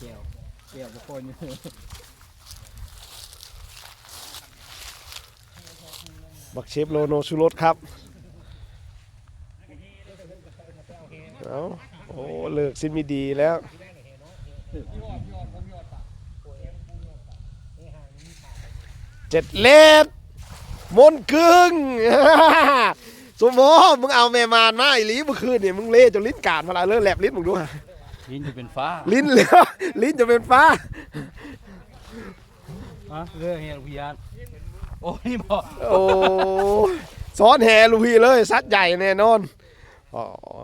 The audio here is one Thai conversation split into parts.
เกี่ยวเกี่ยวบุคคลอยู่บักเชฟโลโนชูรสครับเอาโอ้เลิกสิ้นมีดีแล้วเจ็ดเลดมนกึ่งสมมติมึงเอาแม่มานมาไอ้ลีเมื่อคืนเนี่ยมึงเล่จนลิ้นกาดพลาเลิกแลบลิ้นมึงดูฮะ ลิ้นจะเป็นฟ้าลิ้นเหลือลิ้นจะเป็นฟ้าฮะเรื่องเฮียลูกพี่ยานโอ้ยบอกโอ้ซ้อนแห่ลูกพี่เลยซัดใหญ่แน่นอนอ๋อ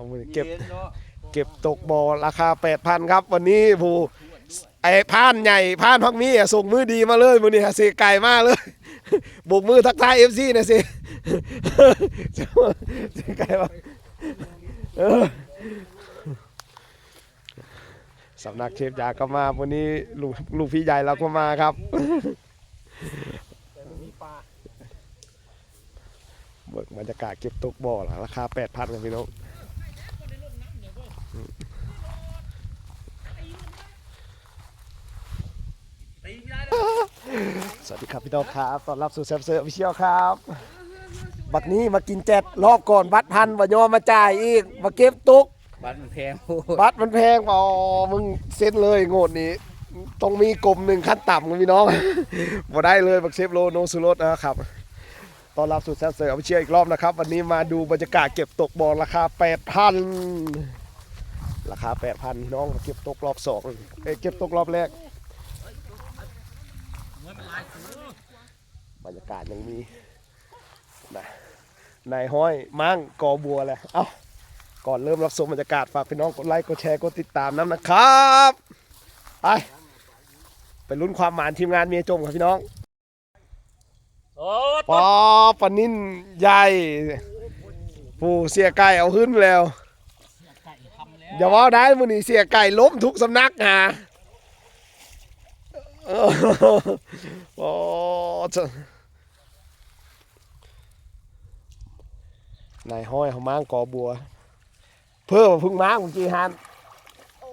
มึงเก็บเนาะเก็บตกบ่อราคา 8,000 ครับ วันนี้ผู้ไอ้พานใหญ่พานพักมีอะส่งมือดีมาเลยมือนี้ฮะเสกไก่มาเลยโบกมือทักทายเอฟซีนะสิเสกไก่มาเออ สำนักเชฟยาก็มาวันนี้ลูกลูกพี่ใหญ่เราก็มาครับเบิกบรรยากาศเก็บตกบ่อล่ะราคา8,000ครับพี่น้องสวัสดีครับพี่น้องครับต้อนรับสู่แซมเซอร์วิเชียลครับ บัดนี้มากินเจ็ดรอบก่อนบัตรพันบ่ยอมมาจ่ายอีก มาเก็บตุก บัตรมันแพงโบัตรมันแพงอ๋อมึงเซ็นเลยโงดนี้ ต้องมีกลมหนึ่งขั้นต่ำกันพี่น้อง บ่ได้เลยบักเชฟโลโนซูรสนะครับ ตอนรับสู่แซมเซอร์วิเชียลอีกรอบนะครับ วันนี้มาดูบรรยากาศเก็บตกบอลราคา 8,000 ราคา 8,000พี่น้องเก็บตกรอบสองเอ้ยเก็บตกรอบแรก บรรยากาศยังมีนะนายห้อยมั่งกอบัวแหละ เอ้า ก่อนเริ่มรับชมบรรยากาศฝากพี่น้องกดไลค์กดแชร์กดติดตามน้ำนะครับไปไปลุ้นความหมานทีมงานเมียจมครับพี่น้องอ้ปอปานินใหญ่ผู้เสียไก่เอาขึ้นแล้วไก่ทำแล้วอย่าว่าได้มือนี้เสียไก่ล้มทุกสำนักฮะเออโอ้จะนายห้อยเขาม้างกอบัว เพิ่มมาพึ่งม้างเมื่อกี้ฮันโอ้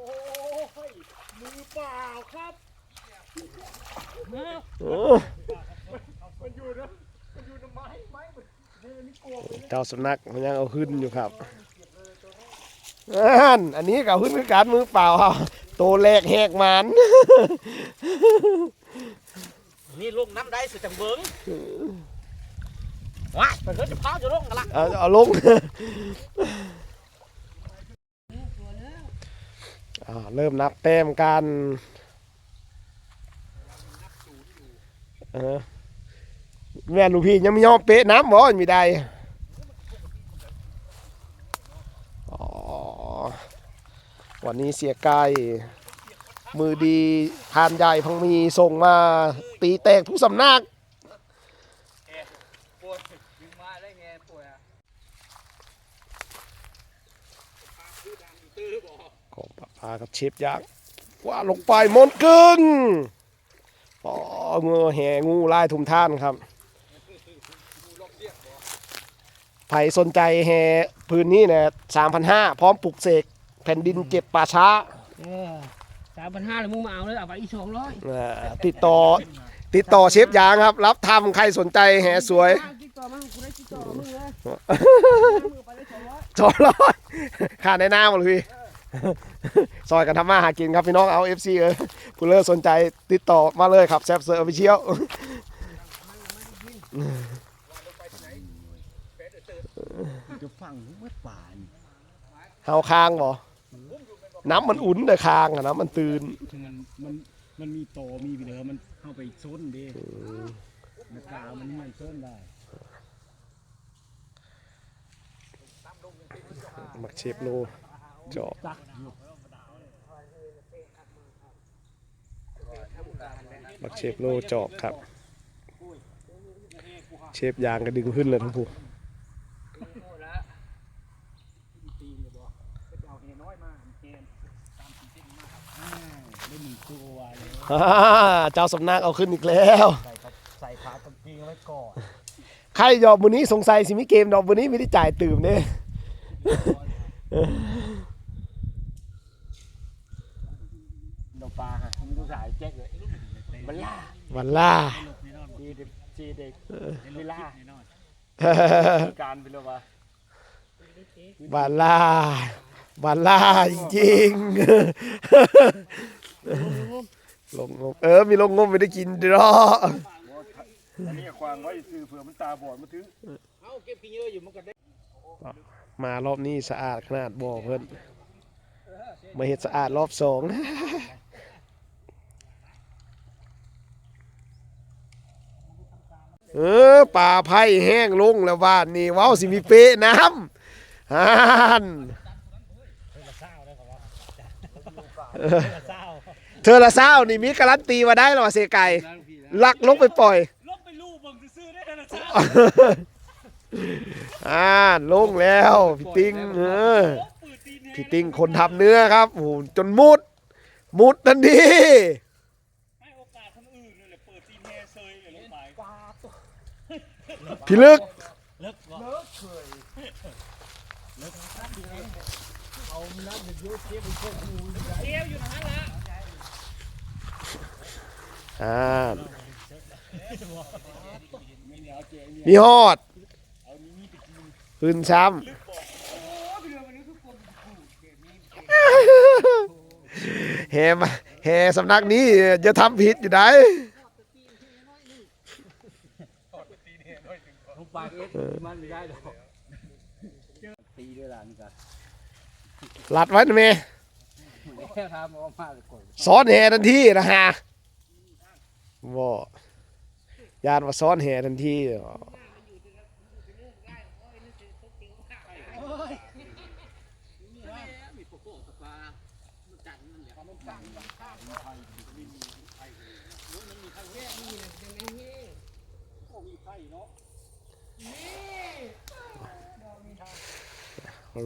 ยมือเปล่าครับเออเจ้าสำนักมันยังเอาขึ้นอยู่ครับอันอันนี้ก็เอาขึ้นคือการมือเปล่าครับโตแรกแหกมันนี่ลงน้ำได้สุดจังเบิ้งว้ายมันก็จะพาจะลงกันละเอาเอาลง อ่า เริ่มนับแต้มกันเออแม่ลูกพี่ยังไม่ยอมเป๊ะน้ำบ่มีได้อ๋อวันนี้เสียไกายมือดีทานใหญ่พังมีส่งมาตีแตกทุกสำนัก ปวดยิงมาได้ไงปวดอะ ของปลาปลากับเชฟยักษ์ว่าลงไปมนต์กึ่งอ๋อเงอแห่งูลายทุมท่านครับใครสนใจแห่พื้นนี้เนี่ยสามพันห้าพร้อมปลุกเสก แผ่นดินเจ็บป่าช้าเออสามพันห้าเลยมึงมาเอาเลยเอาไปอีกสองร้อยอ่าติดต่อติดต่อเชฟยางครับ รับทำใครสนใจแห่สวยติดต่อมากูได้ติดต่อมึงเลยมึงไปได้สองร้อยสองร้อยค่าในหน้าหมดเลยพี่ ซอยกันทำมาหากินครับพี่น้องเอา FC เออผู้เลิศสนใจติดต่อมาเลยครับแซฟเซอร์ไปเชียวจะฟังเมื่อป่านเฮาคางบ่น้ำมันอุ่นแต่คางอะน้ำมันตื่นถึงมันมันมันมีโตมีไปเลยมันเข้าไปซ้นดินักกาวมันมันซ้นได้มักเชฟโลจอบ ตักอยู่มักเชฟโลจอบครับ เชฟยางก็ดึงขึ้นเลยทั้งผู้ได้หนึ่งตัวไว้เลยอ่าเจ้าสำนักเอาขึ้นอีกแล้วใส่กับใส่ขากางเกงไว้ก่อนใครดอกบุนี้สงสัยสิมีเกมดอกบุนี้ไม่ได้จ่ายตื่มเนี่ย ด ดอกปลาฮะมันต้องสายแจ็คเลยมันล่า วันล่าดีเด็กดีเด็กเวลาการไปเลยว่าบาล่าบาล่าจริงๆลงงมเออ มีลงงมไม่ได้กินดอกอันนี้ควางไว้ซื้อเผื่อมันตาบอดมาถึงเอาเก็บขี้เยอะอยู่มันก็ได้มารอบนี้สะอาดขนาดบ่อเพิ่นมาเฮ็ดสะอาดรอบสอง เออป่าไผ่แห้งลงแล้วบ้านนี่ว้าสิมีเป๊ะน้ำฮานเธอละเศร้านี่มีการันตีมาได้หรอเสไก่ลักลงไปปล่อยลบไปลูบิ่งซื่อได้แต่ละเช้าอ่าลงแล้วพี่ติงเออพี่ติงคนทำเนื้อครับโอ้โหจนมุด มุดทันที ให้โอกาสคนอื่นเลยแหละเปิดตีนแฮเซยเลยลงไป พี่ลึกเลิกก่อนอ่ามีฮอดคืนซ้ำแฮมาแฮสำนักนี้จะทำผิดอยู่ได้ลู ปลาเอ็ดมันไม่ได้หรอกตีด้วยล่ะนี่กันหลัดไว้นะเมแค่ทำออกมาเลยก่อนซ้อนแฮทันทีนะฮะบ่ยานว่าซ้อนแฮทันทีอ๋อ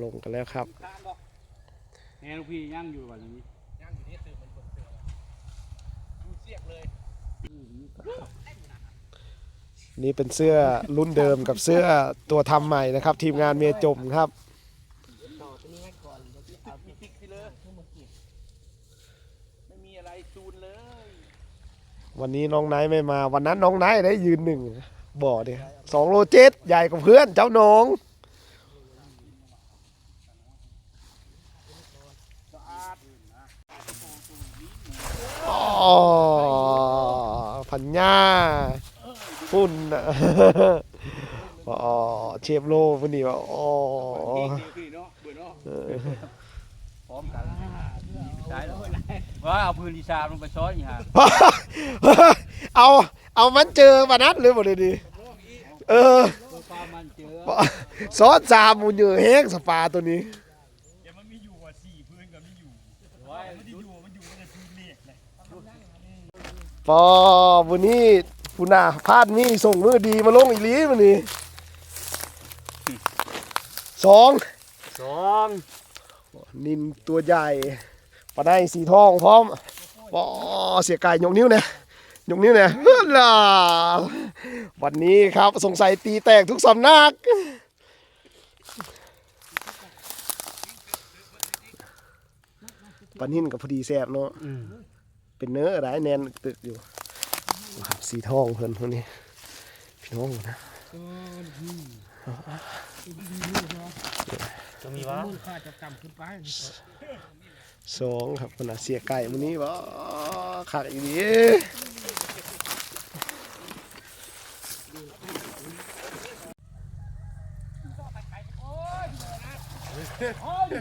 ลงกันแล้วครับแฮลูกพี่ย่างอยู่แบบนี้นี่เป็นเสื้อรุ่นเดิมกับเสื้อตัวทำใหม่นะครับ ทีมงานเมียจมครับไม่มีอะไรจูนเลย วันนี้น้องไนท์ไม่มา วันนั้นน้องไนท์ได้ยืนหนึ่งบ่อเดียสองโลเจ็ดใหญ่กว่าเพื่อนเจ้าน้อง อ๋อพันญาฝุ่นน่ะอ๋อเชฟโลวันนี้ว่าอ๋อพี่เนาะเบื่อเนาะพร้อมกันได้แล้วว่าเอาพื้นดีชาลงไปซ้อนอย่างฮะเอาเอามันเจอวันนั้นเลยหมดเลยดิเออปลามันซอสามมูนเยอะแห้งสปาตัวนี้ เดี๋ยวมันมีอยู่อะสี่พื้นกับไม่อยู่ ไว้ มันจะอยู่มันอยู่ในพื้นเหล็กเลย ปอวันนี้ผู้นาพาดมีส่งมือดีมาลงอีหลีวันนี้สองสองนินตัวใหญ่ปลาได้สีทองพร้อมปอเสียกายยกนิ้วเนี่ยยกนิ้วเนี่ยเฮ้อล่ะวันนี้ครับสงสัยตีแตกทุกสำนักปลานิ่นกับพอดีแซ่บเนาะ เป็นเนื้ออะไรแนนตึกอยู่ครับสีทองเพิ่นคนนี้พี่น้องนะจะมีวะมูลค่าจะต่ำขึ้นไปสองครับขนาดเสียไก่มื้อนี้บ่ขาดอี ดี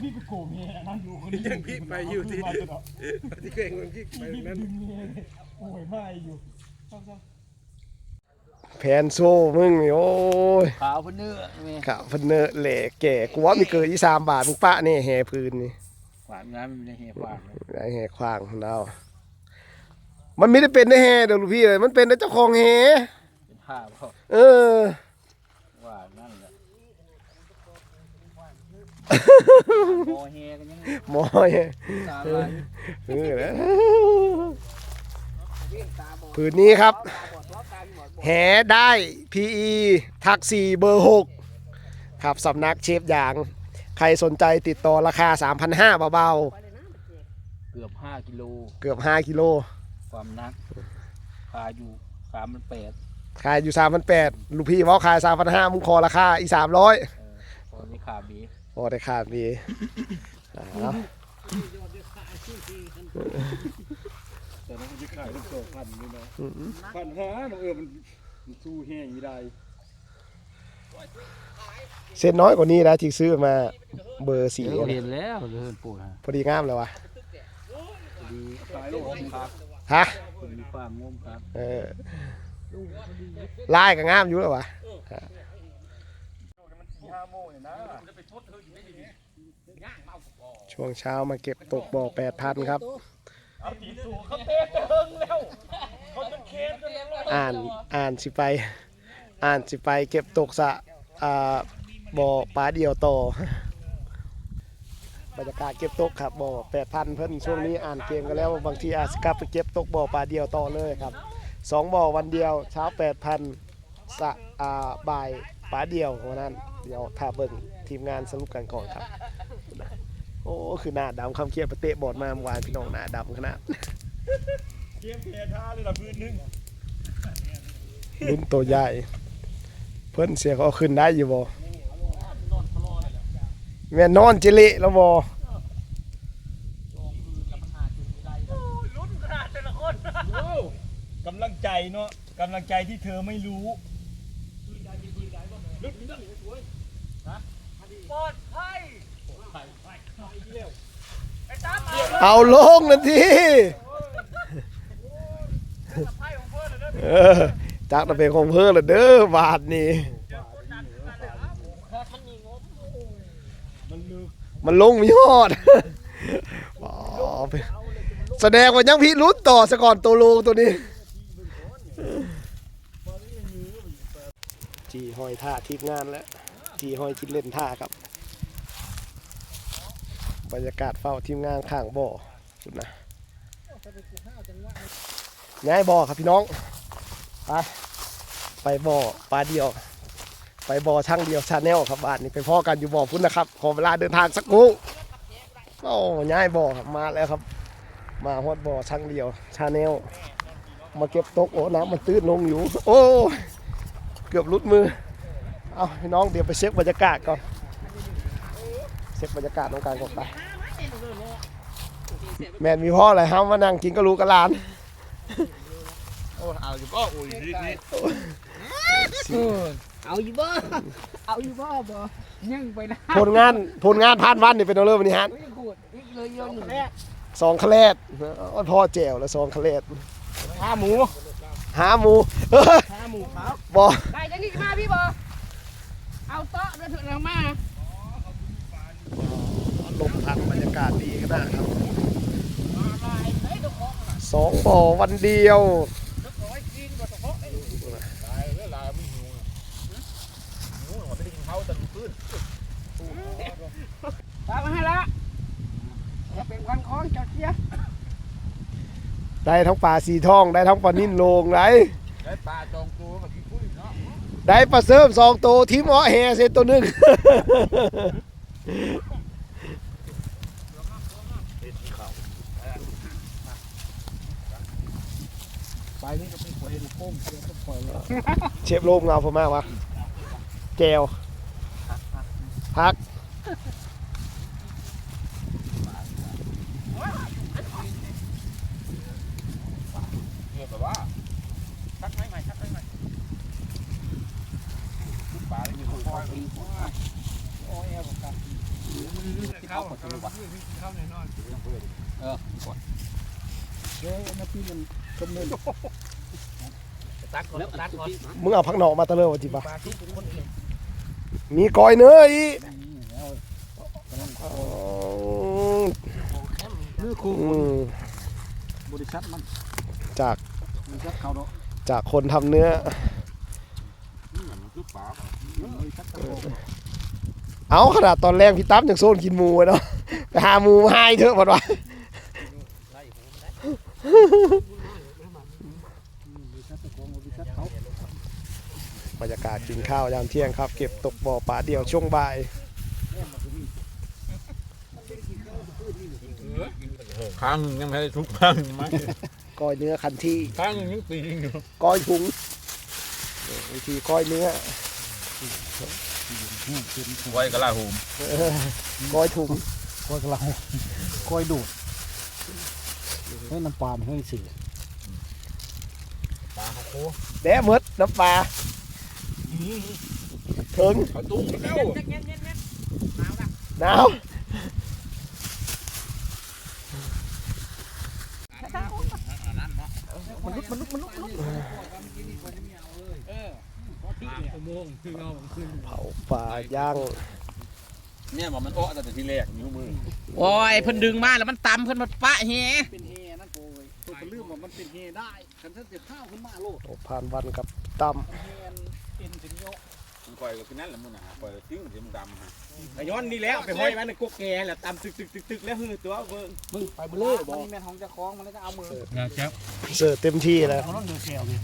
พี่ไปโกงเมียนั่งอยู่คนนี้ยังพี่ไปอยู่ที่ที่เก่งมันพี่ไปนั้นโอ้ยไม่อยู่แผนโซ่มึงนี่โอ้ยขาวพเนื้อแม่ข่าวเพิ่นเนอะแหล่แก่กูว่ามีเกิดอีสามบาทมึงปะนี่แห่พื้นนี่หวานงานมันไม่ได้เหี้ยหวานไอ้แห่ขวางของเรามันไม่ได้เป็นได้แห่เดี๋ยวลูกพี่เลยมันเป็นได้เจ้าของแห่เป็นผ้าเปล่าเออ หวานนั่นแหละ โมเฮกันยังหมอแห่ตามมาเออนะผืนนี้ครับแหได้ PE ทักซีเบอร์ 6 ครับสำนักเชฟหยาง ใครสนใจติดต่อราคา 3,500เบาๆเกือบห้ากิโลเกือบ 5 กิโล ความหนักขายอยู่สามมันแปดขายอยู่ 3,800ลูกพี่เว้าขาย 3,500มึงขอราคาอีก 300 เออตอนนี้ขาบี โอ้ได้ขาดมีเอาแต่นั้นมันจะขายเป็นสองพันนี่นะอืมพันห้าเนาะเออมันมันสู้แห้งไม่ได้เส้นน้อยกว่านี้นะที่ซื้อมาเบอร์สี่เห็นแล้วเดินปูฮะพอดีงามเลยวะดีขายโลงมครับฮะดีความงมครับเออลายก็งามอยู่แล้ววะ ช่วงเช้ามาเก็บตกบ่อแปดพันครับเอาตีสูงเขาเต้เติงแล้วเขาจนเค็มจนแล้วอ่านอ่านสิไป อ่านสิไปเก็บตกสะอ่าบ่อปลาเดียวต่อบรรยากาศเก็บตกครับบ่อแปดพันเพิ่นช่วงนี้อ่านเกมกันแล้วบางทีอาจจะกลับไปเก็บตกบ่อปลาเดียวต่อเลยครับสองบ่อวันเดียวเช้าแปดพันสะอ่าบ่ายปลาเดียววันนั้น เดี๋ยวถ้าเบิ่งทีมงานสรุปกันก่อนครับ โอ้คือหน้าดำคำเคียบไปเตะบอลมาเมื่อวานพี่น้องหน้าดำขนาดเค็มเพท่าเลยละพื้นนึงรุ่นตัวใหญ่ เพิ่นเสียเขาเอาขึ้นได้อยู่บ่แม่นอนเจเละแล้วบ่กำลังใจเนาะกำลังใจที่เธอไม่รู้ เอาลงนั่นทีเออจักตะเป็นของเพิ่นละเด้อบาทนี่มันลงมีฮอดอ๋อเป็นแสดงว่ายังพี่ลุ้นต่อซะก่อนตัวโลตัวนี้จีหอยท่าทีมงานแล้ว จีหอยคิดเล่นท่าครับ บรรยากาศเฝ้าทีมงานข้างบ่อคุณนะย้ายบ่อครับพี่น้อง ไปไปบ่อปลาเดียว ไปบ่อช่างเดียวชาแนลครับบ้านนี้ไปพ่อกันอยู่บ่อพุ่นนะครับ ขอเวลาเดินทางสักครู่โอ้ย้ายบ่อครับมาแล้วครับ มาฮอดบ่อช่างเดียวชาแนลมาเก็บตกโอ้น้ำมันตื้นลงอยู่ โอ้ เกือบลุดมือ เอาพี่น้องเดี๋ยวไปเช็คบรรยากาศก่อนเช็คบรรยากาศตรงกลางก่อนไป แมนมีพ่ออะไรห้ามมานั่งกินก็รู้กันลานเอาอยู่บ่เอาอยู่บ่เอาอยู่บ่ยังไปนะผลงานผลงานผ่านวันนี่เป็นเอาเริ่มวันนี้ฮะสองคะแนนโอ้พ่อแจ๋วแล้วสองคะแนนขาหมูหาหมูเอ้ยขาหมูเขาบอได้จังนี้มาพี่บ่ เอาโต๊ะแล้วถึงเรามาลมพัดบรรยากาศดีขนาดครับสองบ่อวันเดียวตามมาให้ละจะเป็นควันคล้องจัดเสียได้ทั้งปลาสีทองได้ทั้งปลานิ่นโลงไรได้ปลาจองตัวกับพี่ปุ้ยเนาะ ได้ปลาเสริมสองตัวทีมอ้อแฮเสร็จตัวหนึ่งไปนี่ก็เป็นห็นโค้งเดี๋ยวก็ปล่อยแล้วเชฟโลมเงาพมมากวะแจวพัก เนี่ยแบบว่าชักไหมใหม่ชักไหมใหม่ปลาอยู่คอยโอ้ยเอากัน เข้าเข้าเข้าแน่นอออก่อนเดี๋ยวมาพี่มันกำเนิดตักก่อนตักก่อนมึงเอาพักหนอกมาตะเลอวะจิปะมีกอยเนื้ออีกอ๋อนี่คืออืมบริษัทมันจากจากคนทำเนื้อ เขาเอาขนาดตอนแรกพี่ตั้มยังโซนกินหมูเนาะไปหาหมูมาให้เถอะพอดว่าบรรยากาศกินข้าวยามเที่ยงครับ เก็บตกบ่อปลาเดี่ยวช่วงบ่ายข้างหนึ่งยังไม่ได้ทุกข้างหนึ่งมั้งก้อยเนื้อคันที่ข้างหนึ่งยังตีอยู่ก้อยถุงวิธีก้อยเนื้อ ไว้กระลาโหมก้อยถุงก้อยกระเราก้อยดูดเฮ้ยน้ำปลาไม่ให้สื่อปลาเขาโคแดะหมดน้ำปลาถึงเขาตุ้งแล้วหนาวมันลุกมันลุกมันลุกมันลุก เผาปลาย่างเนี่ยบอกมันโอ้แต่ทีแรกนิ้วมือโอ้ยเพิ่นดึงมาแล้วมันตำเพิ่นมาปะแฮเป็นเฮนั่นโอ้ยตัวเป็นลืมว่ามันเป็นเฮได้คันถ้าจะข้าวขึ้นมาโลดโอ้ผ่านวันกับตเฮนเป็นถึงโยกมันปล่อยก็คือนั่นแหละมึงนะปล่อยติ้งเสียมดำฮะไอ้ย้อนนี่แล้วไปห้อยไว้ในกุ๊กแกแหละตำตึกตึกตึกตึกแล้วฮือตัวเบิ่งมึงไปเบลอบอกมันแม่นของเจะคล้าของมันแล้วก็เอามือำเสิร์ฟเต็มที่แล้วเขาต้องเดือดแก้วเนี่ย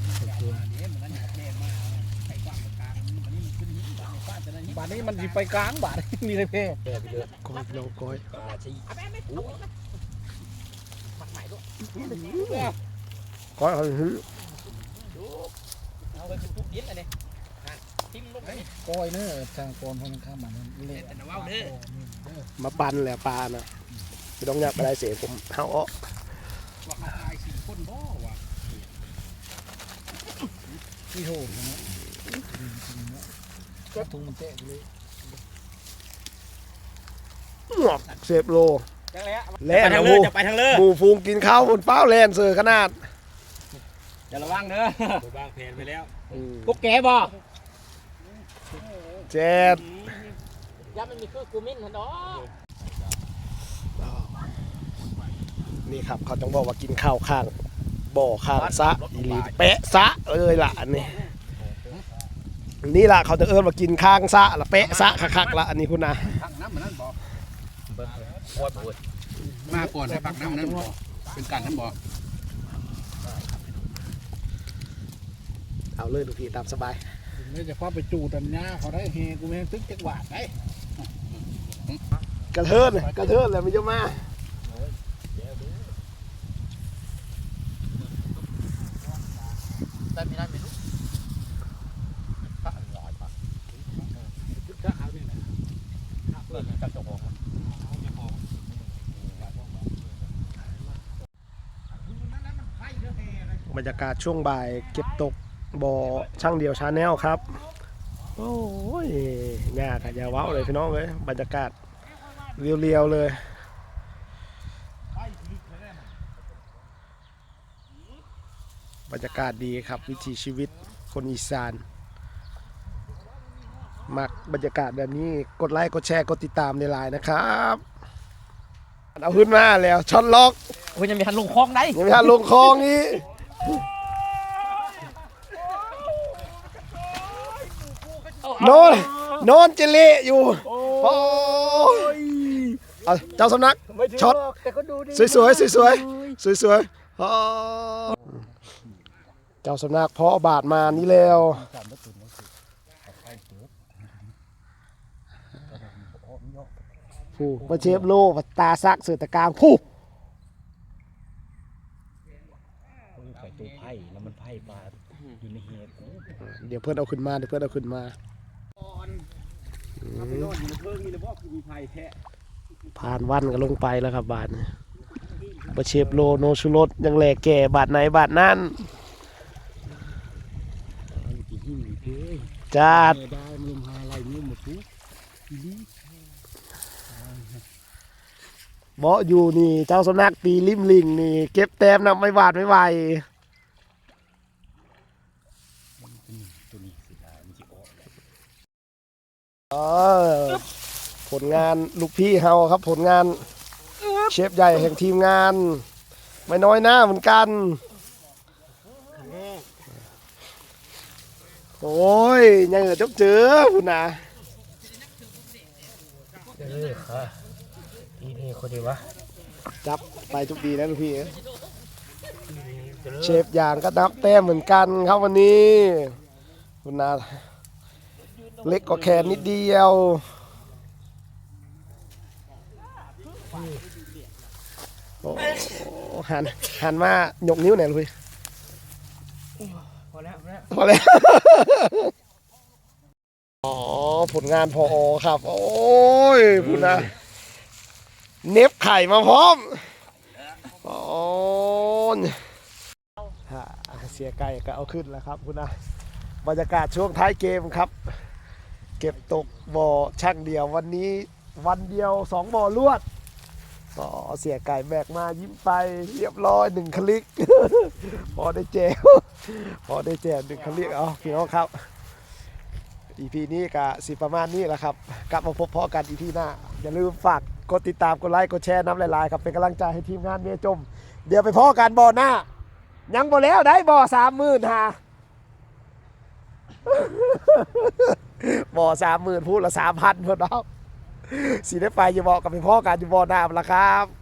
าทนี้มันสิไปกลางบาทนี่เลยเพ่ก้อยพี่น้องก้อยก้อยเขาหือเอาไปทุกดินอันนี้ทิ่มลงไปก้อยเนอะทางกรพมันข้ามมันเละแต่ว่าเด้อมาปั่นแหละปลานะไม่ต้องอยากไปได้เสียผมเฮาอ้อว่าเขาตายสี่คนบ่วะที่โหดนะ ก็ทุงมันเตะเลยหมอกเซฟโลจังแล้วแล่ไปนทางหเลมูยจะไปทางเลยหมูฟูงกินข้าวบนเป้าแลนเสือขนาดอย่าระวังเด้อวางแผนไปแล้วอืมกุ๊กแกบ่เจ็ดย่ามันมีคือกูมิ้นหั่นดอกนี่ครับเขาต้องบอกว่ากินข้าวข้างบ่อข้างซะอีหลีเป๊ะซะเลยล่ะอันนี้ นี่ล่ะเขาจะเอิ้นว่ากินข้างซะละเป๊ะซะคักๆละอันนี้คุณนะข้างน้ำมันนั่นบ่มาก่อนให้ปักน้ำนั่นบ่เป็นการนั่นบ่เอาเลยดูพี่ตามสบายไม่จะฟ้าไปจูดันยาเขาได้เฮกูไม่ให้ตึกจักหวาดได้กระเทินกระเทินเลยไม่เยอะมากได้ไม่ได้ไม่รู้บรรยากาศช่วงบ่ายเก็บตกบ่อช่างเดียวชาแนลครับ โอ้ยยากอะอย่าว้าเลยพี่น้องเลยบรรยากาศเรียวๆเลยบรรยากาศดีครับ วิถีชีวิตคนอีสาน มักบรรยากาศแบบนี้กดไลค์กดแชร์กดติดตามในไลน์นะครับเอาขึ้นมาแล้วช็อตล็อกโอ้ยยังมีทันลงคลองได้ยังไม่ทันลงคลองนี้โน่นโน่นเจเละอยู่โอ้ยเอาเจ้าสำนักช็อตแต่ก็ดูดิสวยสวยสวยสวยสวยสวยๆอ๋อเจ้าสำนักเพาะบาทมานี่แล้ว ผู้มาเชฟโลมาตาซักเสือตะกลางผู้ไข่ตัวไผ่แล้วมันไผ่ปลาอยู่ในเฮกูเดี๋ยวเพื่อนเอาขึ้นมาเดี๋ยวเพื่อนเอาขึ้นมาเอาไปนอนอยู่ในเพิ่งนี่เลยบ่คือมีไผ่แท้ผ่านวันก็ลงไปแล้วครับบาทนี้บะเชฟโลโนชูรสยังแหลกแก่บาทไหนบาทนั้นกี่หิ้งเฮ้ยจัด ได้มันลมหาอะไรนี่หมดทุกอีนี่ เบาะอยู่นี่เจ้าสำนักตีริมลิงนี่ เก็บแต้มนำไม่บาดไม่ไหวออกเออผลงานลูกพี่เฮาครับ ผลงานเชฟใหญ่แห่งทีมงาน ไม่น้อยหน้าเหมือนกัน โอ้ยยังเหลือจบเจอคุณนะเออค่ะทีนี้คนดีวะจับไปทุกดีนะลูกพี่เอ้ยเชฟอย่างก็นับแต้มเหมือนกันครับวันนี้คุณนาเล็กกว่าแขนนิดเดียวโอ้โอ้หันหันมาหยกนิ้วหน่อยลุยพอแล้วพอแล้วพอแล้วอ๋อผลงานพอครับ โอ้ยพูดนะเน็บ ไข่มาพร้อมโอ้ยเสียไก่ก็เอาขึ้นแล้วครับคุณนะบรรยากาศช่วงท้ายเกมครับ เก็บตกบ่อช่างเดียววันนี้วันเดียวสองบ่อลวดก็เสียไก่แบกมายิ้มไปเรียบร้อยหนึ่งคลิก พอได้แจวพอได้แจวหนึ่งคลิกเอาพี่น้องครับอีพีนี้ก็สิประมาณนี้แหละครับ กลับมาพบพ่อกันอีพีหน้า อย่าลืมฝาก กดติดตามกดไลค์กดแชร์น้ำลายๆครับเป็นกำลังใจให้ทีมงานเมียจม เดี๋ยวไปพ่อกันบ่อหน้า ยังบ่แล้วได้บ่อสามหมื่นฮะบ่อสามหมื่นพูดละสามพันเพื่อนเราสีได้ไปอย่าบอกกับไปพ่อกันอยู่บ่อหน้าละครับ